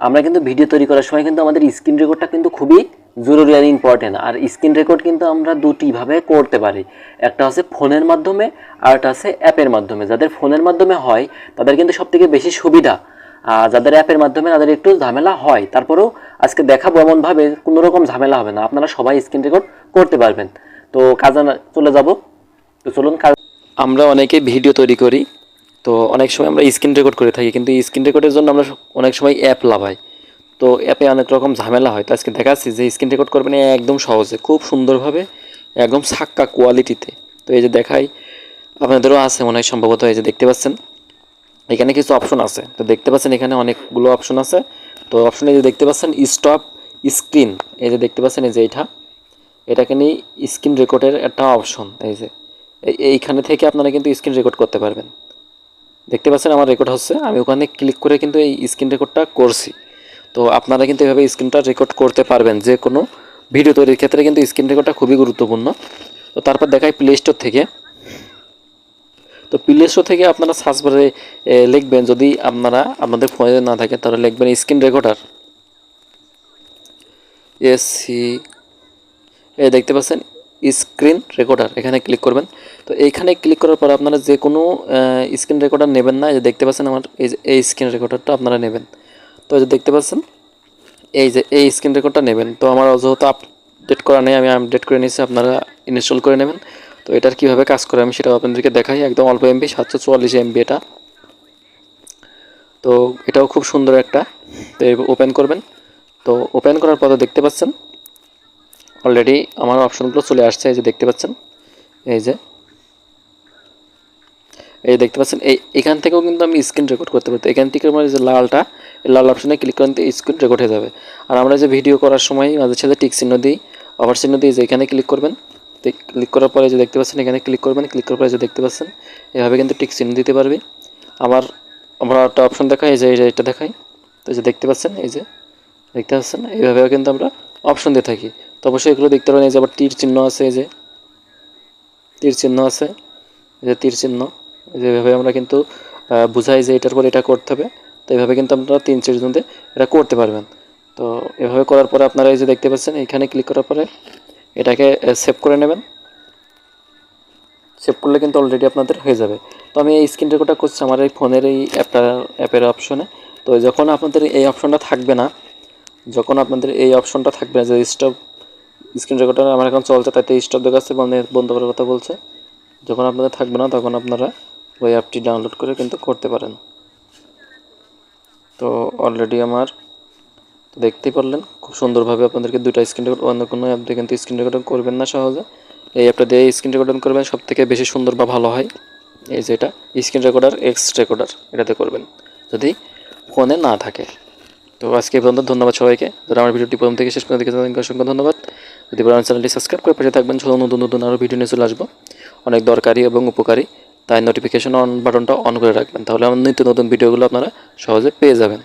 আমরা কিন্তু ভিডিও তৈরি করার সময় কিন্তু আমাদের স্ক্রিন রেকর্ডটা কিন্তু খুবই জরুরি আর ইম্পর্টেন্ট আর স্ক্রিন রেকর্ড কিন্তু আমরা দুটিভাবে করতে পারি। একটা হচ্ছে ফোনের মাধ্যমে, আর একটা হচ্ছে অ্যাপের মাধ্যমে। যাদের ফোনের মাধ্যমে হয়, তাদের কিন্তু সবথেকে বেশি সুবিধা। আর যাদের অ্যাপের মাধ্যমে তাদের একটু ঝামেলা হয়, তারপরেও আজকে দেখাবো এমনভাবে কোনো রকম ঝামেলা হবে না। আপনারা সবাই স্ক্রিন রেকর্ড করতে পারবেন। তো কাজে চলে যাব। তো চলুন কাজ আমরা অনেকে ভিডিও তৈরি করি। তো অনেক সময় আমরা স্ক্রিন রেকর্ড করে থাকি, কিন্তু স্ক্রিন রেকর্ডের জন্য আমরা অনেক সময় অ্যাপ লাভাই। তো অ্যাপে অনেক রকম ঝামেলা হয়, তো আজকে দেখাচ্ছি যে স্ক্রিন রেকর্ড করবেন একদম সহজে, খুব সুন্দরভাবে, একদম সাক্কা কোয়ালিটিতে তো এই যে দেখাই, আপনাদেরও আছে মনে হয় সম্ভবত, এই যে দেখতে পাচ্ছেন। এখানে কিছু অপশন আছে, তো দেখতে পাচ্ছেন এখানে অনেকগুলো অপশন আছে। তো অপশনে যে দেখতে পাচ্ছেন স্টপ স্ক্রিন এই যে দেখতে পাচ্ছেন, এই যে এইটা এটাকে নিয়ে স্ক্রিন রেকর্ডের একটা অপশন এই যে। এইখানে থেকে আপনারা কিন্তু স্ক্রিন রেকর্ড করতে পারবেন। দেখতে পাচ্ছেন আমার রেকর্ড হচ্ছে। আমি ওখানে ক্লিক করে কিন্তু এই স্ক্রিন রেকর্ডটা করছি। তো আপনারা কিন্তু এভাবে স্ক্রিনটা রেকর্ড করতে পারবেন যে কোনো ভিডিও তৈরির ক্ষেত্রে কিন্তু স্ক্রিন রেকর্ডটা খুবই গুরুত্বপূর্ণ। তো তারপর দেখাই প্লে স্টোর থেকে। তো প্লে স্টোর থেকে আপনারা সার্চ বারে লিখবেন যদি আপনারা আপনাদের ফোনে না থাকে, তাহলে লিখবেন স্ক্রিন রেকর্ডার এস এ দেখতে পাচ্ছেন স্ক্রিন রেকর্ডার, এখানে ক্লিক করবেন। তো এইখানে ক্লিক করার পর আপনারা যে কোনো স্ক্রিন রেকর্ডার নেবেন না। যে দেখতে পাচ্ছেন আমার এই এই স্ক্রিন রেকর্ডারটা আপনারা নেবেন। তো যে দেখতে পাচ্ছেন, এই যে, এই স্ক্রিন রেকর্ডটা নেবেন। তো আমার যেহেতু আপডেট করা নেই, আমি আপডেট করে নিয়েছি, আপনারা ইনস্টল করে নেবেন। তো এটার কীভাবে কাজ করে আমি সেটাও আপনাদেরকে দেখাই। একদম অল্প এমবি সাতশো চুয়াল্লিশ এমবি এটা। তো এটাও খুব সুন্দর একটা। তো ওপেন করবেন। তো ওপেন করার পরে দেখতে পাচ্ছেন অলরেডি আমার অপশনগুলো চলে আসছে, এই যে দেখতে পাচ্ছেন, এই যে, এই দেখতে পাচ্ছেন, এই, এখান থেকেও কিন্তু আমি স্ক্রিন রেকর্ড করতে পারি এখান থেকে আমার যে লালটা, এই লাল অপশনে ক্লিক করেন স্ক্রিন রেকর্ড হয়ে যাবে। আর আমরা যে ভিডিও করার সময় মাঝে সাথে টিক চিহ্ন দিই অভার চিহ্ন দিই যে এখানে ক্লিক করবেন ক্লিক করার পরে যে দেখতে পাচ্ছেন, এখানে ক্লিক করবেন ক্লিক করার পরে যে দেখতে পাচ্ছেন, এভাবে কিন্তু টিক চিহ্ন দিতে পারবে। আবার আমরা একটা অপশন দেখাই, এই যে এই যে এটা দেখাই, তো যে দেখতে পাচ্ছেন, এই যে দেখতে পাচ্ছেন, এইভাবেও কিন্তু আমরা অপশন দিয়ে থাকি। তো অবশ্যই এগুলো দেখতে পারেন, এই যে আবার তীর চিহ্ন আছে, এই যে তীর চিহ্ন আছে, এই যে তীর চিহ্ন যেভাবে আমরা কিন্তু বুঝাই যে এটার পর এটা করতে হবে, তো এইভাবে কিন্তু আপনারা তিন চার এটা করতে পারবেন। তো এভাবে করার পরে আপনারা এই যে দেখতে পাচ্ছেন, এখানে ক্লিক করার পরে এটাকে সেভ করে নেবেন। সেভ করলে কিন্তু অলরেডি আপনাদের হয়ে যাবে। তো আমি এই স্ক্রিন রেকর্ডটা করছি আমার এই ফোনের এই অ্যাপটা অ্যাপের অপশনে তো যখন আপনাদের এই অপশনটা থাকবে না, যখন আপনাদের এই অপশনটা থাকবে না, যে স্টপ স্ক্রিন রেকর্ডার আমার এখন চলছে তাতে স্টপ দেখাচ্ছে মানে বন্ধ করার কথা বলছে। যখন আপনাদের থাকবে না, তখন আপনারা ওই অ্যাপটি ডাউনলোড করে কিন্তু করতে পারেন। তো অলরেডি আমার দেখতেই পারলেন, খুব সুন্দরভাবে আপনাদেরকে দুইটা স্ক্রিন রেকর্ড অন্য কোনো অ্যাপ দিয়ে কিন্তু স্ক্রিন রেকর্ডিং করবেন না সহজে। এই অ্যাপটা দিয়ে স্ক্রিন রেকর্ডিং করবেন সব থেকে বেশি সুন্দর বা ভালো হয়, এই যে এটা স্ক্রিন রেকর্ডার এক্স রেকর্ডার এটাতে করবেন। যদি ফোনে না থাকে। তো আজকে পর্যন্ত, ধন্যবাদ সবাইকে। যারা আমার ভিডিওটি প্রথম থেকে শেষ পর্যন্ত দেখে তাদেরকে অসংখ্য ধন্যবাদ। যদি আমার চ্যানেলটি সাবস্ক্রাইব করে পাশে থাকবেন ছোটো নতুন নতুন আরও ভিডিও নিয়ে চলে আসব। অনেক দরকারি এবং উপকারী, তাই নোটিফিকেশন অন বাটনটা অন করে রাখবেন। তাহলে আমার নিত্য নতুন ভিডিওগুলো আপনারা সহজে পেয়ে যাবেন।